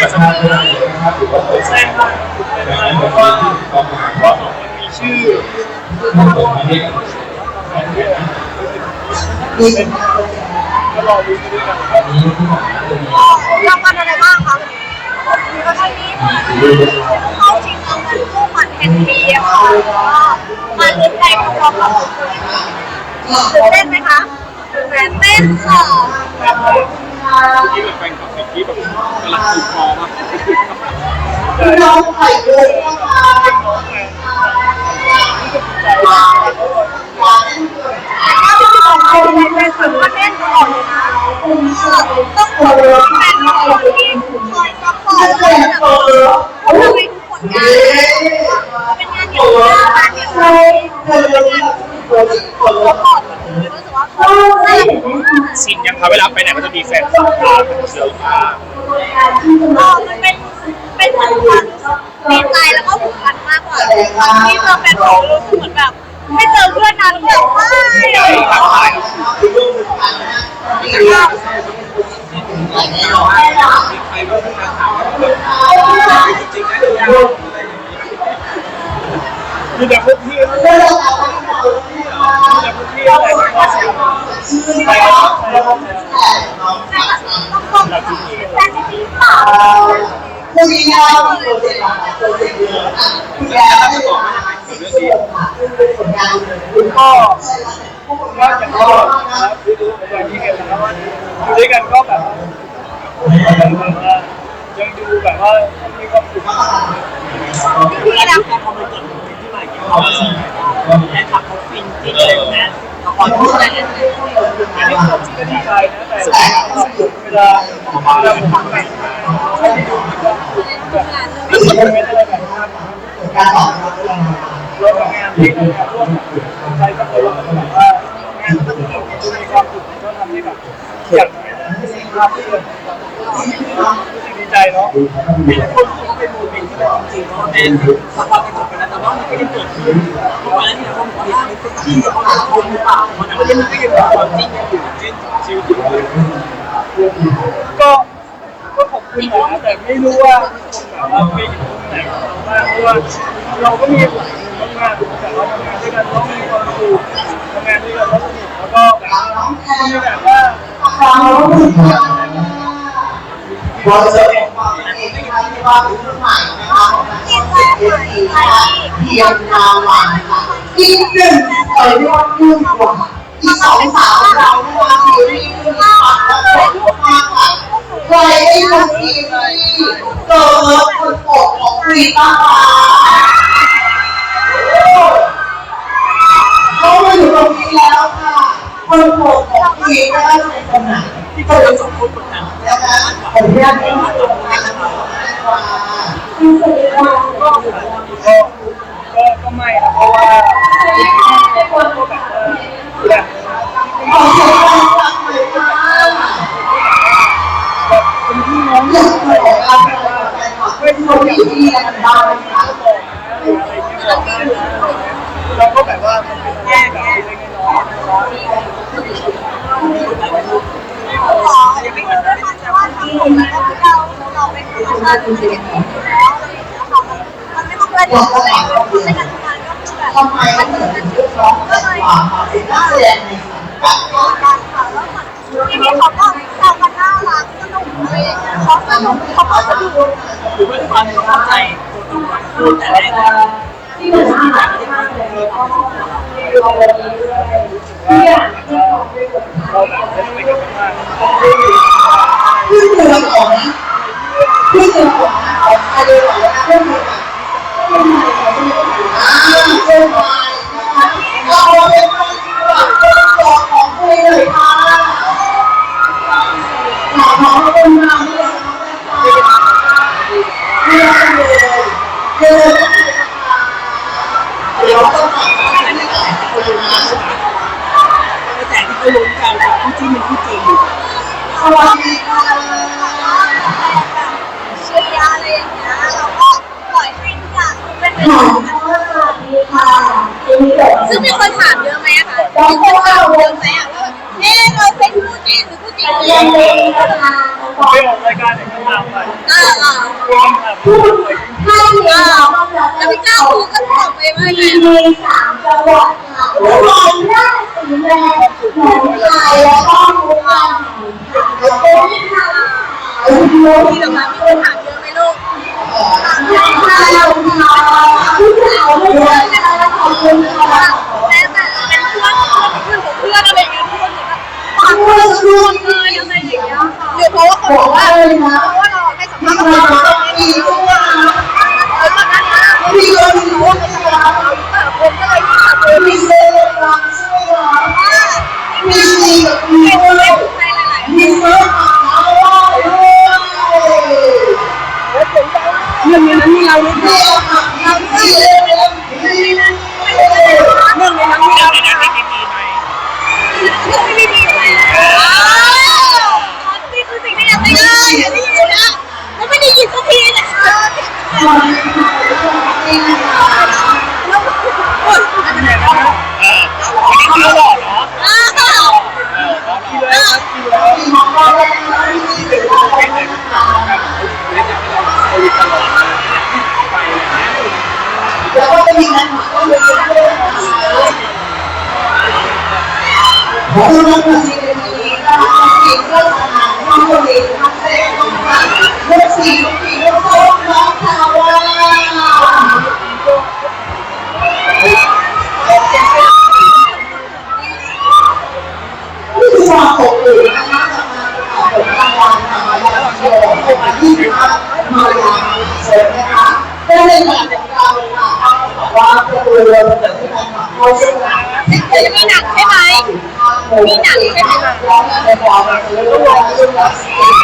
จะสัมภาษณ์ได้นะครับหรือว่าเปิดใช่ครับเพราะว่าเพราะสองคนมีชื่อต้องเปิดมาเนี่ยก็รอดูไปด้วยกันอันนี้ที่ผมจะมีรางวัลอะไรบ้างคะวันนี้เข้าชิงรางวัลผู้หมัดแห่งปีอะค่ะมาลุ้นใจพร้อมๆกับตื่นเต้นไหมคะตื่นเต้นค่ะ ที่แบบแฟนคลับที่แบบกำลังถูกคอมากน้องไข่เลยนะคะถ้าพี่บอกเราในแฟนคลับก็แน่นตลอดเลยนะต้องขอบคุณแฟนคลับที่คอยซัพพอร์ตเราแบบทำให้ทุกผลงานเป็นงานที่ดีมากที่สุดเป็นงานคนซัพพอร์ตรู้สึกว่าเขาได้ ชินยังครับเวลาไปไหนก็จะมีแฟนคลับตามเยอะมากเออมันเป็นเป็นเหมือนความดีใจแล้วก็ผูกพันมากกว่าวันที่เจอแฟนคลับรู้สึกเหมือนแบบไม่เจอเพื่อนนานแล้วแบบไม่ใช่ครับใช่ใครก็มาถามว่าแบบจริงๆนะยังมีแต่พวกพี่ องบอกว่าแฟนจริงเปล่าคุยงานโปรเจกต์อะไรโปรเจกต์เยอะอะแม่บอกว่าสิ่งที่เป็นผลงานคุณพ่อก็อย่างที่บอนะครับคือดูอย่างที่เห็นนะครับว่าอยู่ด้วยกันก็แบบยังดูแบบว่ามีความสุขพี่นะพอมาเกิดโมเมนต์ที่ใหม่กินข้าวสิแฟนคลับเขาฟินจริงเลยนะ ละครที่ไหนอันนี้ผมก็ดีใจนะแต่เวลาเวลาผมทำงานไม่ได้ดูแบบรู้สึกเป็นอะไรแบบนี้การตอบรับร่วมกับงานที่ทำงาร่วมกับใครสักคนแล้วแบบว่างานมันจะมีความสุขก็ทำให้แบบอย่างภาพที่ดีใจเนาะมีคนที่เป็นโมเมนต์ที่แบบจริงๆเขาเป็นสภาพเป็นจบไปแล้ ว่ามันก็ยังเกิดขึ้นทุกวันนี้เราบอกว่าเป็นที่เขาหาคนหรือเปล่ามันก็ยังไม่ได้ความจริงอยู่เช่นชีวิตอยู่ก็ก็ขอบคุณนะแต่ไม่รู้ว่าแบบว่าไปอยู่ตรงไหนบ้างเพราะว่าเราก็มีหลายทำงานแต่เราทำงานด้วยกันต้องมีความสุขทำงานด้วยกันแล้วสนุกแล้วก็แบบมีแบบว่าเขาบอลเจอความเองนะคะที่ว่าเป็นรุ่นใหม่นะคะที่ เพียงนาวันค่ะอีกหนึ่งเอ่อยอดยุ่งกว่าอีกสองสาวเราเนี่ยซีรีส์ที่ปังและโด่งมากค่ะใครได้ดูซีรีส์เกิร์ลคนโปรดของรีบ้างคะเขามาอยู่ตรงนี้แล้วค่ะ คนโปรดของรีไม่ว่าจะเป็นคนไหนที่เขาจะสมบูรณ์นะคะผมเรียกว่าตรงนี้นะคะว่า ก็ก็ก็ไม่นะเพราะว่าแบบว่าแบบเป็นพี่น้องอยากขอการแบบว่าเป็นคนที่กันบ้างนะคะอะไรเงี้ยกได้นะเราก็แบบว่ามันเป็นแง่แบบเล็กน้อยๆขอย่าไปคิดวยค่ะว่าทำผมแล้วเราเราเป็นธรรมชาติที่เห็น มันไม่ต้องเกิดอะไรในการทำงานก็คือแบบทำไมมันถึงเป็นร้องแต่กว่ามาเป็นนักแสดงในสังกัดการค่ะแล้วมือนทีนี้เขาก็แซวกันน่ารักสนุกอะไรอย่างเงี้ยเขาสนุกเขาก็สนุกหรือว่าด้วยความเข้าใจคนดูแต่แรกเลยที่เหมือนที่แบบที่มันเลยเราแบบเป็นไปกันมากขึ้นเรือของ ไปลุ้นกันกับคู่จิ้นเป็นคู่จริงอยู่ส่วนมีเชียร์อะไรอย่างเงี้ยเราก็ปล่อยให้ทุกอย่างเป็นไปตามธรรมชาติค่ะซึ่งมีคนถามเยอะไหมอะคะมีคนถามเยอะไหมอะว่าเอ๊ะเราเป็นคู่จิ้นหรือคู่จริงเยนเไยค่ะไปอรายการไหนก็มไปาอ่ารวมแบบพูดให้เราแล้วพี่ก้าวพูดก็ตอบไปว่าไงมีสามจังหวัดค่ะราย แรงหนไหลแล้วก็มุนไหลโค้งขาที่สำคัญคือถามเยอะไหมลูกต่าผู้สาวยบคุณค่ะแต่เรางม่ไรอย่างต่เราะว่เขาเพราะว่าเราให้สัมภาษ แล้วก็จะมีงานของเรื่องเรื่องขอคุณมากที่ได้มาที่นี่ก็สิ่งที่เราทำที่เราเรียน มีหนังใช่ไหมมีหนังใช่ไหม